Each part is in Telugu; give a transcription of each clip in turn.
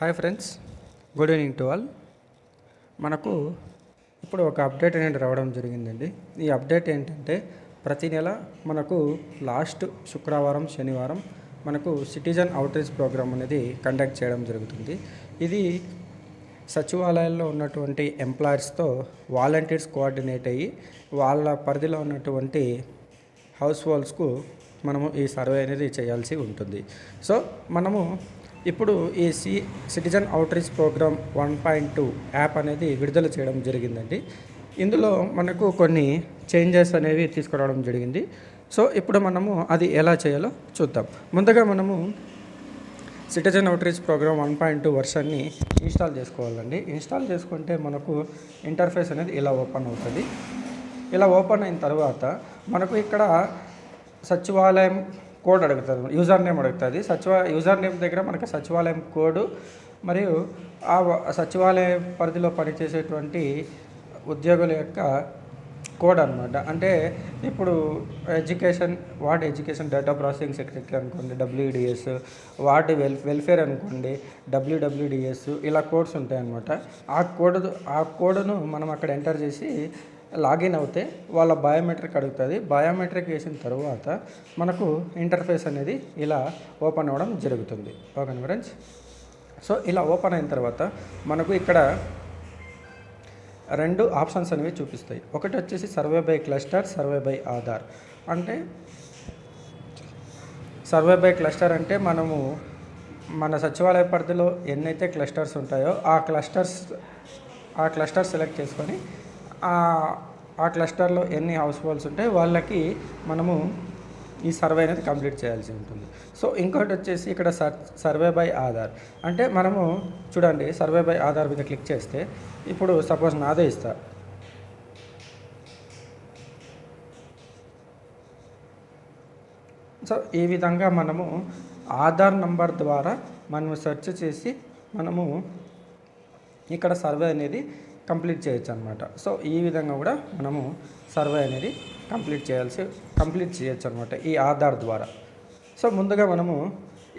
Hi friends good evening to all మనకు ఇప్పుడు ఒక అప్డేట్ అనేది రావడం జరిగిందండి. ఈ అప్డేట్ ఏంటంటే ప్రతి నెల మనకు లాస్ట్ శుక్రవారం శనివారం మనకు సిటిజన్ అవుట్రీచ్ ప్రోగ్రామ్ అనేది కండక్ట్ చేయడం జరుగుతుంది. ఇది సచివాలయాల్లో ఉన్నటువంటి ఎంప్లాయర్స్తో వాలంటీర్స్ కోఆర్డినేట్ అయ్యి వాళ్ళ పరిధిలో ఉన్నటువంటి హౌస్ హోల్డ్స్కు మనము ఈ సర్వే అనేది చేయాల్సి ఉంటుంది. సో మనము ఇప్పుడు ఈ C citizen outreach programme one point two app అనేది విడుదల చేయడం జరిగిందండి. ఇందులో మనకు కొన్ని చేంజెస్ అనేవి తీసుకురావడం జరిగింది. సో ఇప్పుడు మనము అది ఎలా చేయాలో చూద్దాం. ముందుగా మనము citizen outreach programme one point two వర్షన్ని install చేసుకోవాలండి. ఇన్స్టాల్ చేసుకుంటే మనకు ఇంటర్ఫేస్ అనేది ఇలా ఓపెన్ అవుతుంది. ఇలా ఓపెన్ అయిన తర్వాత మనకు ఇక్కడ సచివాలయం కోడ్ అడుగుతుంది యూజర్ నేమ్ అడుగుతుంది. సచివ యూజర్ నేమ్ దగ్గర మనకి సచివాలయం కోడ్ మరియు ఆ సచివాలయ పరిధిలో పనిచేసేటువంటి ఉద్యోగుల యొక్క కోడ్ అనమాట అంటే ఇప్పుడు education ward education data processing secretary అనుకోండి డబ్ల్యూడిఎస్ వార్డ్ వెల్ వెల్ఫేర్ అనుకోండి డబ్ల్యూడబ్ల్యూడిఎస్ ఇలా కోడ్స్ ఉంటాయి అనమాట ఆ కోడ్ ఆ కోడ్ను మనం అక్కడ ఎంటర్ చేసి లాగిన్ అవుతే వాళ్ళ బయోమెట్రిక్ అడుగుతుంది. బయోమెట్రిక్ వేసిన తర్వాత మనకు ఇంటర్ఫేస్ అనేది ఇలా ఓపెన్ అవ్వడం జరుగుతుంది. Okay friends? సో ఇలా ఓపెన్ అయిన తర్వాత మనకు ఇక్కడ రెండు ఆప్షన్స్ అనేవి చూపిస్తాయి. ఒకటి వచ్చేసి survey by cluster survey by Aadhaar. అంటే సర్వే బై క్లస్టర్ అంటే మనము మన సచివాలయ పరిధిలో ఎన్నైతే క్లస్టర్స్ ఉంటాయో ఆ క్లస్టర్స్ ఆ క్లస్టర్ సెలెక్ట్ చేసుకొని ఆ క్లస్టర్లో ఎన్ని హౌస్ హోల్డ్స్ ఉంటాయి వాళ్ళకి మనము ఈ సర్వే అనేది కంప్లీట్ చేయాల్సి ఉంటుంది. సో ఇంకోటి వచ్చేసి ఇక్కడ సర్ సర్వే బై ఆధార్. అంటే మనము చూడండి సర్వే బై ఆధార్ మీద క్లిక్ చేస్తే ఇప్పుడు సపోజ్ నాదే ఇస్తా. సో ఈ విధంగా మనము ఆధార్ నంబర్ ద్వారా మనము సెర్చ్ చేసి మనము ఇక్కడ సర్వే అనేది కంప్లీట్ చేయొచ్చు అనమాట సో ఈ విధంగా కూడా మనము సర్వే అనేది కంప్లీట్ చేయాల్సి కంప్లీట్ చేయొచ్చు అనమాట ఈ ఆధార్ ద్వారా. సో ముందుగా మనము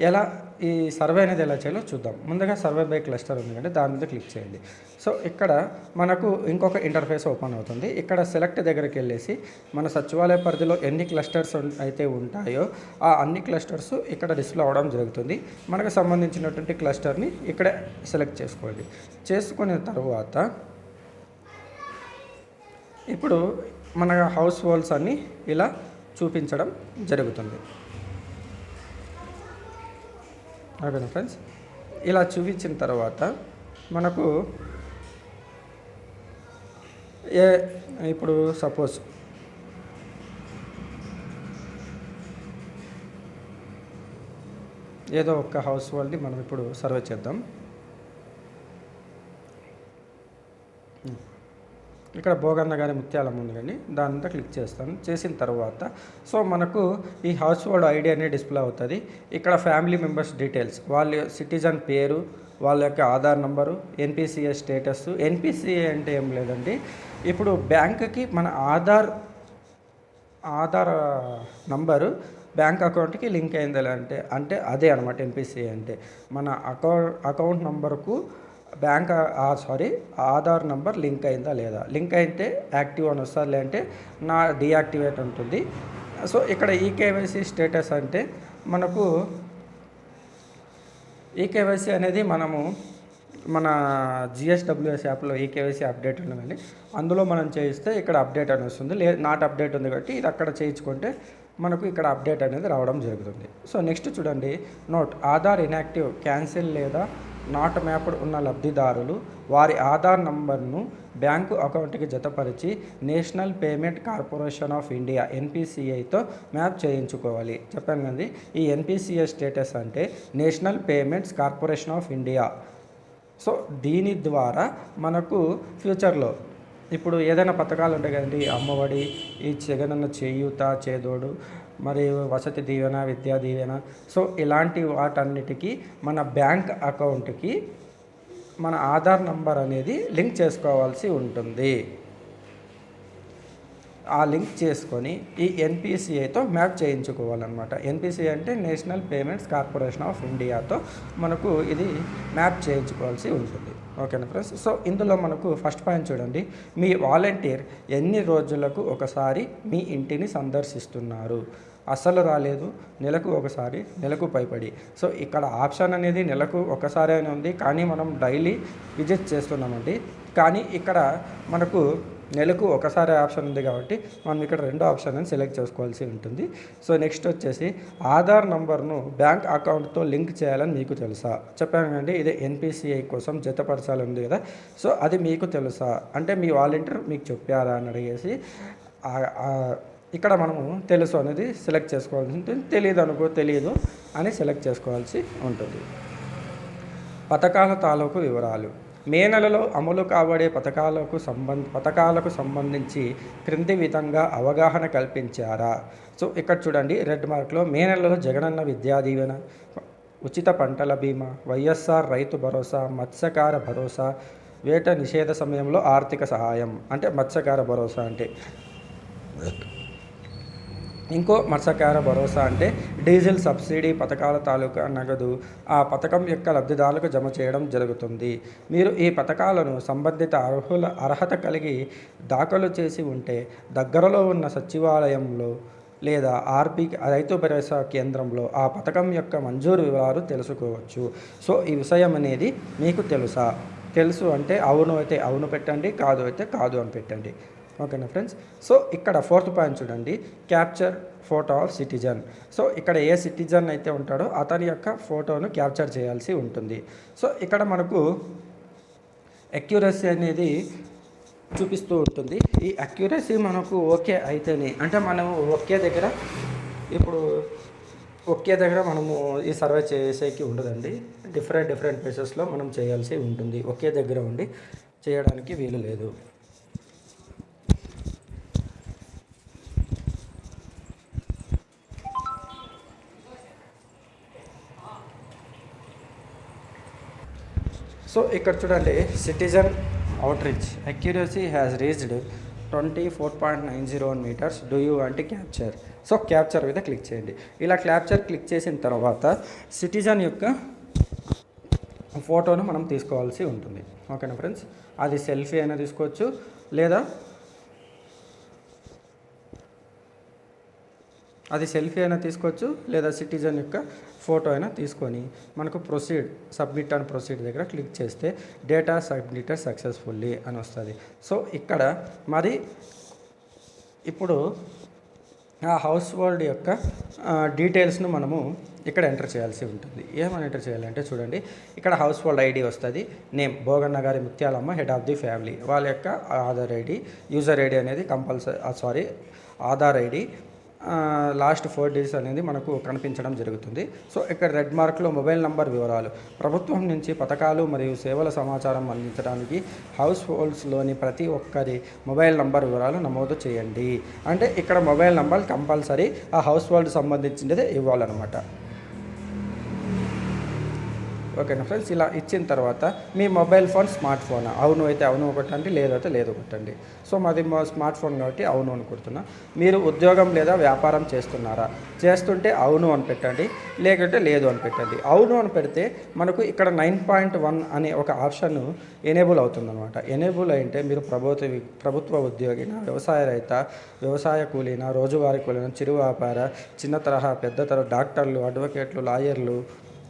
ఎలా ఈ సర్వే అనేది ఎలా చేయాలో చూద్దాం. ముందుగా సర్వే బై క్లస్టర్ ఉంది అంటే దాని మీద క్లిక్ చేయండి. సో ఇక్కడ మనకు ఇంకొక ఇంటర్ఫేస్ ఓపెన్ అవుతుంది. ఇక్కడ సెలెక్ట్ దగ్గరికి వెళ్ళేసి మన సచివాలయ పరిధిలో ఎన్ని క్లస్టర్స్ అయితే ఉంటాయో ఆ అన్ని క్లస్టర్స్ ఇక్కడ డిస్ప్లే అవడం జరుగుతుంది. మనకు సంబంధించినటువంటి క్లస్టర్ని ఇక్కడ సెలెక్ట్ చేసుకోండి. చేసుకున్న తర్వాత ఇప్పుడు మన హౌస్ హోల్డ్స్ అన్నీ ఇలా చూపించడం జరుగుతుంది. ఓకేనా ఫ్రెండ్స్. ఇలా చూపించిన తర్వాత మనకు ఏ ఇప్పుడు సపోజ్ ఏదో ఒక హౌస్ హోల్డ్ని మనం ఇప్పుడు సర్వే చేద్దాం. ఇక్కడ భోగన్న గారి ముత్యాలం ఉంది కానీ దాని అంతా క్లిక్ చేస్తాను. చేసిన తర్వాత సో మనకు ఈ హౌస్ హోల్డ్ ఐడి అనేది డిస్ప్లే అవుతుంది. ఇక్కడ ఫ్యామిలీ మెంబర్స్ డీటెయిల్స్ వాళ్ళ సిటిజన్ పేరు వాళ్ళ యొక్క Aadhaar number NPCA status NPCA అంటే ఏం లేదండి. ఇప్పుడు బ్యాంకుకి మన ఆధార్ ఆధార్ నంబరు బ్యాంక్ అకౌంట్కి లింక్ అయింది అంటే అంటే అదే అనమాట ఎన్పిసిఏ అంటే. మన అకౌంట్ అకౌంట్ నంబర్కు bank sorry Aadhaar number link అయిందా లేదా? లింక్ అయితే యాక్టివ్ అని వస్తుంది లేదంటే నా డియాక్టివేట్ ఉంటుంది. సో ఇక్కడ ఈకేవైసీ స్టేటస్ అంటే మనకు ఈకేవైసీ అనేది మనము మన జిఎస్డబ్ల్యూఎస్ యాప్లో ఈకేవైసీ అప్డేట్ ఉన్నదండి. అందులో మనం చేయిస్తే ఇక్కడ అప్డేట్ అని వస్తుంది. లే నాట్ అప్డేట్ ఉంది కాబట్టి ఇది అక్కడ చేయించుకుంటే మనకు ఇక్కడ అప్డేట్ అనేది రావడం జరుగుతుంది. సో నెక్స్ట్ చూడండి. నోట్ ఆధార్ ఇన్యాక్టివ్ క్యాన్సిల్ లేదా నాట్ మ్యాప్డ్ ఉన్న లబ్ధిదారులు వారి ఆధార్ నంబర్ను బ్యాంకు అకౌంట్కి జతపరిచి national payment corporation of India ఎన్పిసిఐతో map చేయించుకోవాలి. చెప్పాను కదా ఈ ఎన్పిసిఐ స్టేటస్ అంటే national payments corporation of India. So దీని ద్వారా మనకు ఫ్యూచర్లో ఇప్పుడు ఏదైనా పథకాలు ఉంటాయి కదండి అమ్మఒడి ఈ జగనన్న చేయూత చేదోడు మరియు వసతి దీవెన విద్యా దీవెన. సో ఇలాంటి వాటన్నిటికీ మన బ్యాంక్ అకౌంట్కి మన ఆధార్ నంబర్ అనేది లింక్ చేసుకోవాల్సి ఉంటుంది. ఆ లింక్ చేసుకొని ఈ ఎన్పిసిఐతో మ్యాప్ చేయించుకోవాలన్నమాట. ఎన్పిసిఐ అంటే నేషనల్ పేమెంట్స్ కార్పొరేషన్ ఆఫ్ ఇండియాతో మనకు ఇది మ్యాప్ చేయించుకోవాల్సి ఉంటుంది. ఓకేనా ఫ్రెండ్స్ సో ఇందులో మనకు ఫస్ట్ పాయింట్ చూడండి. మీ వాలంటీర్ ఎన్ని రోజులకు ఒకసారి మీ ఇంటిని సందర్శిస్తున్నారు? అస్సలు రాలేదు. నెలకు ఒకసారి నెలకు పైపడి. సో ఇక్కడ ఆప్షన్ అనేది నెలకు ఒకసారి అని ఉంది. కానీ మనం డైలీ విజిట్ చేస్తున్నామండి. కానీ ఇక్కడ మనకు నెలకు ఒకసారి ఆప్షన్ ఉంది కాబట్టి మనం ఇక్కడ రెండో ఆప్షన్ అని సెలెక్ట్ చేసుకోవాల్సి ఉంటుంది. సో నెక్స్ట్ వచ్చేసి ఆధార్ నంబర్ను బ్యాంక్ అకౌంట్తో లింక్ చేయాలని మీకు తెలుసా? చెప్పాను కండి ఇది ఎన్పిసిఐ కోసం జతపరచాలి ఉంది కదా. సో అది మీకు తెలుసా? అంటే మీ వాలంటీర్ మీకు చెప్పారా అని అడిగేసి ఇక్కడ మనము తెలుసు అనేది సెలెక్ట్ చేసుకోవాల్సి ఉంటుంది. తెలియదు అనుకో తెలియదు అని సెలెక్ట్ చేసుకోవాల్సి ఉంటుంది. పథకాల తాలూకు వివరాలు. మే నెలలో అమలు కాబడే పథకాలకు సంబంధ పథకాలకు సంబంధించి క్రింది విధంగా అవగాహన కల్పించారా? సో ఇక్కడ చూడండి రెడ్ మార్క్లో మే నెలలో జగనన్న విద్యా దీవెన ఉచిత పంటల బీమా వైఎస్ఆర్ రైతు భరోసా మత్స్యకార భరోసా వేట నిషేధ సమయంలో ఆర్థిక సహాయం అంటే మత్స్యకార భరోసా అంటే. ఇంకో మత్స్యకార భరోసా అంటే డీజిల్ సబ్సిడీ పథకాల తాలూకా నగదు ఆ పథకం యొక్క లబ్ధిదారులకు జమ చేయడం జరుగుతుంది. మీరు ఈ పథకాలను సంబంధిత అర్హుల అర్హత కలిగి దాఖలు చేసి ఉంటే దగ్గరలో ఉన్న సచివాలయంలో లేదా ఆర్పీ రైతు భరోసా కేంద్రంలో ఆ పథకం యొక్క మంజూరు వివరాలు తెలుసుకోవచ్చు. సో ఈ విషయం అనేది మీకు తెలుసా? తెలుసు అంటే అవును అయితే అవును పెట్టండి కాదు అయితే కాదు అని పెట్టండి. ఓకేనా ఫ్రెండ్స్? సో ఇక్కడ ఫోర్త్ పాయింట్ చూడండి. Capture photo of citizen. So ఇక్కడ ఏ సిటిజన్ అయితే ఉంటాడో అతని యొక్క ఫోటోను క్యాప్చర్ చేయాల్సి ఉంటుంది. సో ఇక్కడ మనకు అక్యురసీ అనేది చూపిస్తూ ఉంటుంది. ఈ అక్యురసీ మనకు ఓకే అయితేనే అంటే మనము ఒకే దగ్గర ఇప్పుడు ఒకే దగ్గర మనము ఈ సర్వే చేసేకి ఉండదండి. డిఫరెంట్ డిఫరెంట్ ప్లేసెస్లో మనం చేయాల్సి ఉంటుంది. ఒకే దగ్గర ఉండి చేయడానికి వీలు లేదు. సో ఇక్కడ చూడండి citizen outreach accuracy has reached twenty four point nine zero one metres do you అంటే క్యాప్చర్ సో క్యాప్చర్ మీద క్లిక్ చేయండి. ఇలా క్యాప్చర్ క్లిక్ చేసిన తర్వాత సిటిజన్ యొక్క ఫోటోను మనం తీసుకోవాల్సి ఉంటుంది. ఓకేనా ఫ్రెండ్స్ అది సెల్ఫీ అయినా తీసుకోవచ్చు. లేదా అది సెల్ఫీ అయినా తీసుకోవచ్చు. లేదా సిటిజన్ యొక్క ఫోటో అయినా తీసుకొని మనకు ప్రొసీడ్ సబ్మిట్ అండ్ ప్రొసీడ్ దగ్గర క్లిక్ చేస్తే డేటా సబ్మిటెడ్ సక్సెస్ఫుల్లీ అని వస్తుంది. సో ఇక్కడ మరి ఇప్పుడు ఆ హౌస్ హోల్డ్ యొక్క డీటెయిల్స్ను మనము ఇక్కడ ఎంటర్ చేయాల్సి ఉంటుంది. ఏమని ఎంటర్ చేయాలంటే చూడండి ఇక్కడ హౌస్ హోల్డ్ ఐడి వస్తుంది నేమ్ భోగన్న గారి Mutyalamma head of the family. వాళ్ళ యొక్క ఆధార్ ఐడి యూజర్ ఐడి అనేది compulsory sorry Aadhaar ID last four days అనేది మనకు కనిపించడం జరుగుతుంది. సో ఇక్కడ రెడ్ మార్క్లో మొబైల్ నంబర్ వివరాలు. ప్రభుత్వం నుంచి పథకాలు మరియు సేవల సమాచారం అందించడానికి హౌస్ హోల్డ్స్లోని ప్రతి ఒక్కరి మొబైల్ నంబర్ వివరాలు నమోదు చేయండి. అంటే ఇక్కడ మొబైల్ నంబర్ కంపల్సరీ ఆ హౌస్ హోల్డ్ సంబంధించినదే ఇవ్వాలన్నమాట. ఓకేనా ఫ్రెండ్స్? ఇలా ఇచ్చిన తర్వాత మీ మొబైల్ ఫోన్ స్మార్ట్ ఫోన్. అవును అయితే అవును కొట్టండి లేదైతే లేదు కొట్టండి సో మాది మా స్మార్ట్ ఫోన్ కాబట్టి అవును అని కొడుతున్నా. మీరు ఉద్యోగం లేదా వ్యాపారం చేస్తున్నారా? చేస్తుంటే అవును అని పెట్టండి లేకుంటే లేదు అని పెట్టండి. అవును అని పెడితే మనకు ఇక్కడ నైన్ పాయింట్ వన్ అనే ఒక ఆప్షన్ ఎనేబుల్ అవుతుందన్నమాట. ఎనేబుల్ అయితే మీరు ప్రభుత్వ ప్రభుత్వ ఉద్యోగిన వ్యవసాయ రైత వ్యవసాయ కూలీన రోజువారీ కూలీన చిరు వ్యాపార చిన్న తరహా పెద్ద తరహా డాక్టర్లు అడ్వకేట్లు లాయర్లు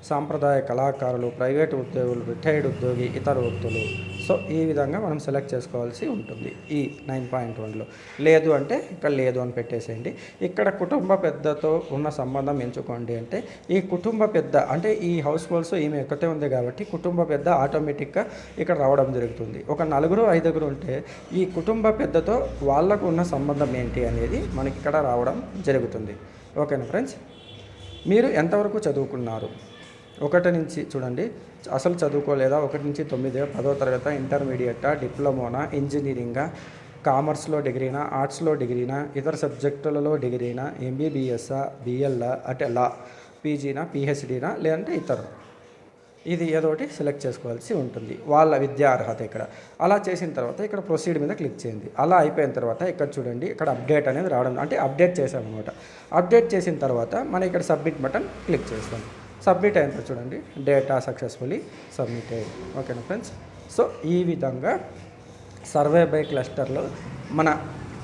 సాంప్రదాయ కళాకారులు ప్రైవేట్ ఉద్యోగులు రిటైర్డ్ ఉద్యోగి ఇతర వృత్తులు. సో ఈ విధంగా మనం సెలెక్ట్ చేసుకోవాల్సి ఉంటుంది ఈ నైన్ పాయింట్ వన్లో. లేదు అంటే ఇక్కడ లేదు అని పెట్టేసేయండి. ఇక్కడ కుటుంబ పెద్దతో ఉన్న సంబంధం ఎంచుకోండి అంటే ఈ కుటుంబ పెద్ద అంటే ఈ హౌస్ హోల్డ్స్ ఈమె ఒక్కటే ఉంది కాబట్టి కుటుంబ పెద్ద ఆటోమేటిక్గా ఇక్కడ రావడం జరుగుతుంది. ఒక నలుగురు ఐదుగురు ఉంటే ఈ కుటుంబ పెద్దతో వాళ్ళకు ఉన్న సంబంధం ఏంటి అనేది మనకి ఇక్కడ రావడం జరుగుతుంది. ఓకేనా ఫ్రెండ్స్? మీరు ఎంతవరకు చదువుకున్నారు? ఒకటి నుంచి చూడండి అసలు చదువుకోలేదా? ఒకటి నుంచి తొమ్మిది పదో తరగతి ఇంటర్మీడియటా డిప్లొమోనా ఇంజనీరింగా కామర్స్లో డిగ్రీనా ఆర్ట్స్లో డిగ్రీనా ఇతర సబ్జెక్టులలో డిగ్రీనా ఎంబీబీఎస్ఆ బిఎల్ఆ అంటే లా పీజీనా పిహెచ్డీనా లేదంటే ఇతర. ఇది ఏదో ఒకటి సెలెక్ట్ చేసుకోవాల్సి ఉంటుంది. వాళ్ళ విద్యా అర్హత ఇక్కడ. అలా చేసిన తర్వాత ఇక్కడ ప్రొసీడ్ మీద క్లిక్ చేయండి. అలా అయిపోయిన తర్వాత ఇక్కడ చూడండి ఇక్కడ అప్డేట్ అనేది రావడం అంటే అప్డేట్ చేసామన్నమాట అప్డేట్ చేసిన తర్వాత మనం ఇక్కడ సబ్మిట్ బటన్ క్లిక్ చేస్తాం. సబ్మిట్ అయిన చూడండి డేటా సక్సెస్ఫుల్లీ సబ్మిట్ అయ్యింది ఓకేనా ఫ్రెండ్స్? సో ఈ విధంగా సర్వే బై క్లస్టర్లో మన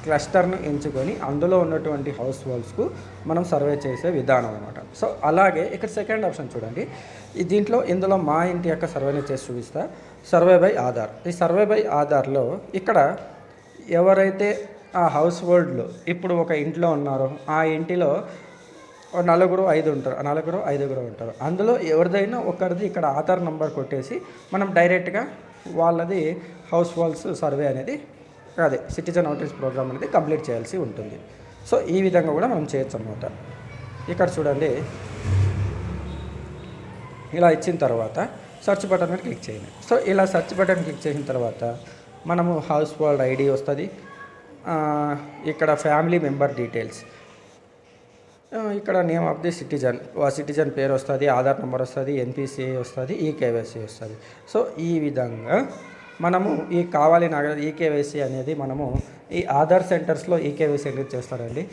క్లస్టర్ను ఎంచుకొని అందులో ఉన్నటువంటి హౌస్ హోల్డ్స్కు మనం సర్వే చేసే విధానం అనమాట సో అలాగే ఇక్కడ సెకండ్ ఆప్షన్ చూడండి. దీంట్లో ఇందులో మా ఇంటి యొక్క సర్వేని చేసి చూపిస్తా. Survey by Aadhaar. ఈ సర్వే బై ఆధార్లో ఇక్కడ ఎవరైతే ఆ హౌస్ హోల్డ్లో ఇప్పుడు ఒక ఇంట్లో ఉన్నారో ఆ ఇంటిలో నలుగురు ఐదు ఉంటారు ఆ నలుగురు ఐదుగురు ఉంటారు. అందులో ఎవరిదైనా ఒకరిది ఇక్కడ ఆధార్ నంబర్ కొట్టేసి మనం డైరెక్ట్గా వాళ్ళది హౌస్ వాల్స్ సర్వే అనేది అదే సిటిజన్ అవుట్రీచ్ ప్రోగ్రామ్ అనేది కంప్లీట్ చేయాల్సి ఉంటుంది. సో ఈ విధంగా కూడా మనం చేయొచ్చు అనమాట ఇక్కడ చూడండి. ఇలా ఇచ్చిన తర్వాత సెర్చ్ బటన్ మీద క్లిక్ చేయండి. సో ఇలా సెర్చ్ బటన్ క్లిక్ చేసిన తర్వాత మనము హౌస్ హోల్డ్ ఐడి వస్తుంది. ఇక్కడ ఫ్యామిలీ మెంబర్ డీటెయిల్స్. ఇక్కడ నేమ్ ఆఫ్ ది సిటిజన్ ఆ సిటిజన్ పేరు వస్తుంది ఆధార్ నెంబర్ వస్తుంది ఎన్పిసిఐ వస్తుంది ఈకేవైసీ వస్తుంది. సో ఈ విధంగా మనము ఈ కావాలి నాకు ఈకేవైసీ అనేది మనము ఈ ఆధార్ సెంటర్స్లో ఈకేవైసీ అనేది చేస్తారండి.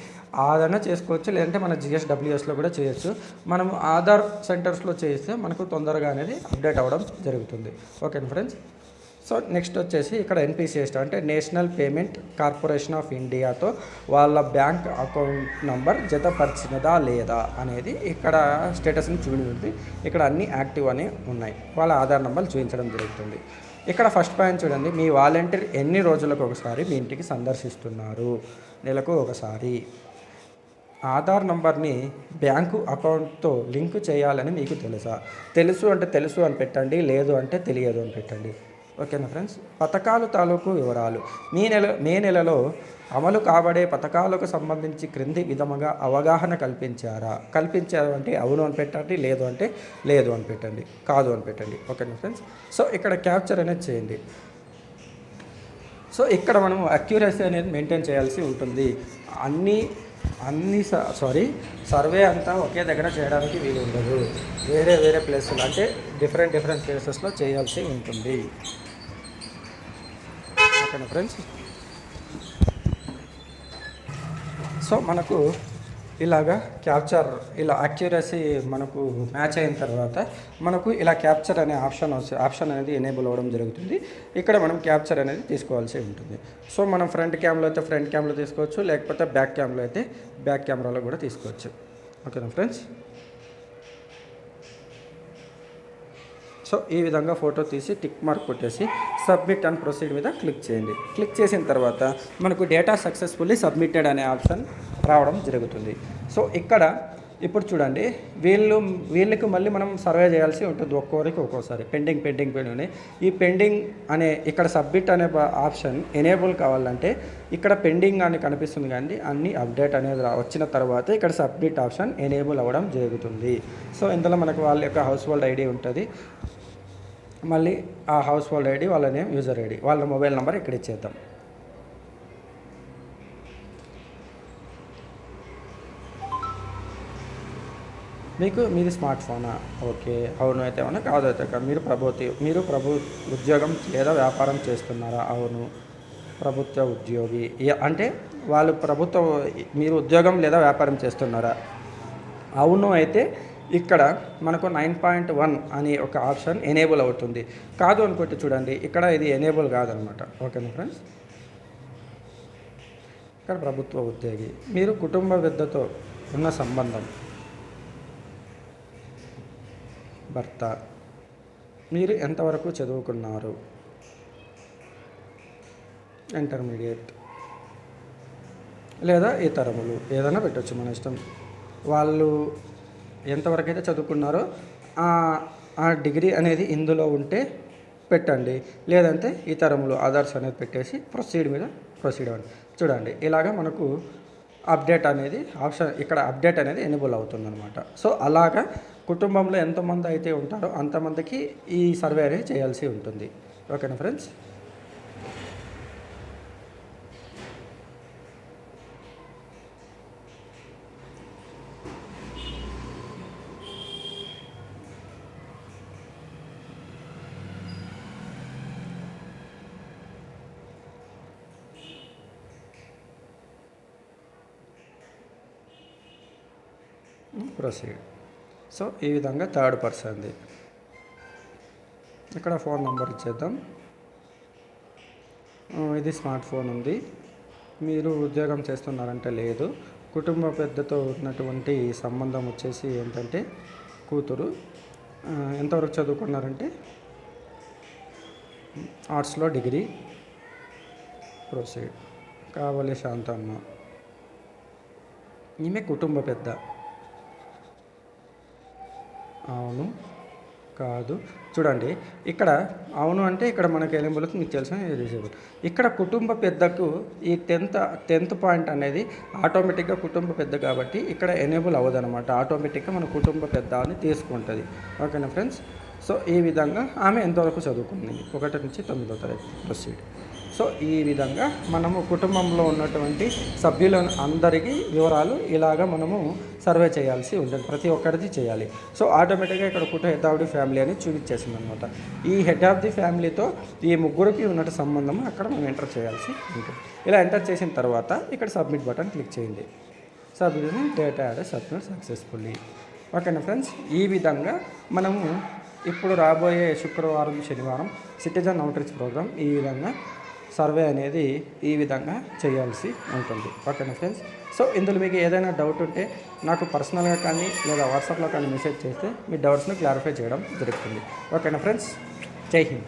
ఆధార్న చేసుకోవచ్చు లేదంటే మన జిఎస్డబ్ల్యూఎస్లో కూడా చేయొచ్చు. మనము ఆధార్ సెంటర్స్లో చేస్తే మనకు తొందరగా అనేది అప్డేట్ అవ్వడం జరుగుతుంది. Okay friends? సో నెక్స్ట్ వచ్చేసి ఇక్కడ ఎన్పిసిఎస్ అంటే నేషనల్ పేమెంట్ కార్పొరేషన్ ఆఫ్ ఇండియాతో వాళ్ళ బ్యాంక్ అకౌంట్ నంబర్ జతపరిచినదా లేదా అనేది ఇక్కడ స్టేటస్ని చూపించింది. ఇక్కడ అన్ని యాక్టివ్ అని ఉన్నాయి. వాళ్ళ ఆధార్ నంబర్ చూపించడం జరుగుతుంది. ఇక్కడ ఫస్ట్ పాయింట్ చూడండి. మీ వాలంటీర్ ఎన్ని రోజులకు ఒకసారి మీ ఇంటికి సందర్శిస్తున్నారు? నెలకు ఒకసారి. ఆధార్ నంబర్ని బ్యాంకు అకౌంట్తో లింక్ చేయాలని మీకు తెలుసా? తెలుసు అంటే తెలుసు అని పెట్టండి లేదు అంటే తెలియదు అని పెట్టండి. ఓకేనా ఫ్రెండ్స్? పథకాలు తాలూకు వివరాలు. మీ నెల మే నెలలో అమలు కాబడే పథకాలకు సంబంధించి క్రింది విధముగా అవగాహన కల్పించారా? కల్పించారు అంటే అవును అని పెట్టండి లేదు అంటే లేదు అని పెట్టండి కాదు అని పెట్టండి. ఓకేనా ఫ్రెండ్స్? సో ఇక్కడ క్యాప్చర్ అనేది చేయండి. సో ఇక్కడ మనం అక్యూరసీ అనేది మెయింటైన్ చేయాల్సి ఉంటుంది. అన్నీ అన్ని సారీ సర్వే అంతా ఒకే దగ్గర చేయడానికి వీలు ఉండదు వేరే వేరే ప్లేసులు అంటే డిఫరెంట్ డిఫరెంట్ ప్లేసెస్లో చేయాల్సి ఉంటుంది. ఓకేనా ఫ్రెండ్స్ సో మనకు ఇలాగా క్యాప్చర్ ఇలా అక్యురసీ మనకు మ్యాచ్ అయిన తర్వాత మనకు ఇలా క్యాప్చర్ అనే ఆప్షన్ వస్తే ఆప్షన్ అనేది ఎనేబుల్ అవ్వడం జరుగుతుంది. ఇక్కడ మనం క్యాప్చర్ అనేది తీసుకోవాల్సి ఉంటుంది. సో మనం ఫ్రంట్ క్యామ్లో అయితే ఫ్రంట్ క్యామ్లో తీసుకోవచ్చు లేకపోతే బ్యాక్ క్యామ్లో అయితే బ్యాక్ కెమెరాలో కూడా తీసుకోవచ్చు. ఓకేనా ఫ్రెండ్స్ సో ఈ విధంగా ఫోటో తీసి టిక్ మార్క్ కొట్టేసి సబ్మిట్ అండ్ ప్రొసీడ్ మీద క్లిక్ చేయండి. క్లిక్ చేసిన తర్వాత మనకు డేటా సక్సెస్ఫుల్లీ సబ్మిటెడ్ అనే ఆప్షన్ రావడం జరుగుతుంది. సో ఇక్కడ ఇప్పుడు చూడండి వీళ్ళు వీళ్ళకి మళ్ళీ మనం సర్వే చేయాల్సి ఉంటుంది ఒక్కొక్కరికి ఒక్కోసారి. పెండింగ్ పెండింగ్ పెండింగ్ ఈ పెండింగ్ అనే ఇక్కడ సబ్మిట్ అనే ఆప్షన్ ఎనేబుల్ కావాలంటే ఇక్కడ పెండింగ్ అని కనిపిస్తుంది కానీ అన్ని అప్డేట్ అనేది రా- వచ్చిన తర్వాత ఇక్కడ సబ్మిట్ ఆప్షన్ ఎనేబుల్ అవ్వడం జరుగుతుంది. సో ఇందులో మనకు వాళ్ళ యొక్క హౌస్ హోల్డ్ ఐడి ఉంటుంది. మళ్ళీ ఆ హౌస్ హోల్డ్ ఐడి వాళ్ళ నేమ్ యూజర్ ఐడి వాళ్ళ మొబైల్ నెంబర్ ఇక్కడ ఇచ్చేద్దాం. మీకు మీది స్మార్ట్ ఫోనా ఓకే. అవును అయితే అవునా? కాదు అయితే మీరు ప్రభుత్వ మీరు ప్రభు ఉద్యోగం లేదా వ్యాపారం చేస్తున్నారా? అవును. ప్రభుత్వ ఉద్యోగి. అంటే వాళ్ళు ప్రభుత్వ మీరు ఉద్యోగం లేదా వ్యాపారం చేస్తున్నారా? అవును అయితే ఇక్కడ మనకు నైన్ పాయింట్ వన్ అనే ఒక ఆప్షన్ ఎనేబుల్ అవుతుంది. కాదు అనుకుంటే చూడండి ఇక్కడ ఇది ఎనేబుల్ కాదనమాట. ఓకేనా ఫ్రెండ్స్ ఇక్కడ ప్రభుత్వ ఉద్యోగి. మీరు కుటుంబ పెద్దతో ఉన్న సంబంధం. భర్త. మీరు ఎంతవరకు చదువుకున్నారు? ఇంటర్మీడియట్. లేదా ఇతరములు ఏదైనా పెట్టచ్చు మన ఇష్టం. వాళ్ళు ఎంతవరకు అయితే చదువుకున్నారో ఆ- డిగ్రీ అనేది ఇందులో ఉంటే పెట్టండి. లేదంటే ఇతరములు అదర్స్ అనేది పెట్టేసి ప్రొసీడ్ మీద ప్రొసీడ్ అవ్వండి. చూడండి ఇలాగ మనకు అప్డేట్ అనేది ఆప్షన్ ఇక్కడ అప్డేట్ అనేది ఎనేబుల్ అవుతుందన్నమాట. సో అలాగా కుటుంబంలో ఎంతమంది అయితే ఉంటారో అంతమందికి ఈ సర్వే అనేది చేయాల్సి ఉంటుంది ఓకేనా ఫ్రెండ్స్ proceed. సో ఈ విధంగా థర్డ్ పర్సన్ది. ఇక్కడ ఫోన్ నెంబర్ ఇచ్చేద్దాం. ఇది స్మార్ట్ ఫోన్ ఉంది. మీరు ఉద్యోగం చేస్తున్నారంటే లేదు. కుటుంబ పెద్దతో ఉన్నటువంటి సంబంధం వచ్చేసి ఏంటంటే కూతురు. ఎంతవరకు చదువుకున్నారంటే? ఆర్ట్స్లో డిగ్రీ. ప్రొసీడ్. కావాలి శాంతమ్మ. ఈమె కుటుంబ పెద్ద. అవును. కాదు. చూడండి ఇక్కడ అవును అంటే ఇక్కడ మనకి ఎలింబులకు మీకు తెలిసిన ఎలిజిబుల్ ఇక్కడ కుటుంబ పెద్దకు ఈ టెన్త్ టెన్త్ పాయింట్ అనేది ఆటోమేటిక్గా కుటుంబ పెద్ద కాబట్టి ఇక్కడ ఎనేబుల్ అవ్వదు అనమాట ఆటోమేటిక్గా మన కుటుంబ పెద్ద అని తీసుకుంటుంది. ఓకేనా ఫ్రెండ్స్? సో ఈ విధంగా ఆమె ఎంతవరకు చదువుకుంది? ఒకటి నుంచి తొమ్మిదో తరగతి ప్రొసీడ్. సో ఈ విధంగా మనము కుటుంబంలో ఉన్నటువంటి సభ్యుల అందరికీ వివరాలు ఇలాగా మనము సర్వే చేయాల్సి ఉంటుంది. ప్రతి ఒక్కరిది చేయాలి. సో ఆటోమేటిక్గా ఇక్కడ కుట హెడ్ ఆఫ్ ది ఫ్యామిలీ అని చూపించేసింది అనమాట ఈ హెడ్ ఆఫ్ ది ఫ్యామిలీతో ఈ ముగ్గురికి ఉన్నట్టు సంబంధం అక్కడ మనం ఎంటర్ చేయాల్సి ఉంటుంది. ఇలా ఎంటర్ చేసిన తర్వాత ఇక్కడ సబ్మిట్ బటన్ క్లిక్ చేయండి. Submission data add submit successfully. ఓకేనా ఫ్రెండ్స్ ఈ విధంగా మనము ఇప్పుడు రాబోయే శుక్రవారం శనివారం సిటిజన్ అవుట్రీచ్ ప్రోగ్రామ్ ఈ విధంగా సర్వే అనేది ఈ విధంగా చేయాల్సి ఉంటుంది. ఓకేనా ఫ్రెండ్స్? సో ఇందులో మీకు ఏదైనా డౌట్ ఉంటే నాకు పర్సనల్గా కానీ లేదా వాట్సాప్లో కానీ మెసేజ్ చేస్తే మీ డౌట్స్ని క్లారిఫై చేయడం జరుగుతుంది. ఓకేనా ఫ్రెండ్స్? జై హింద్.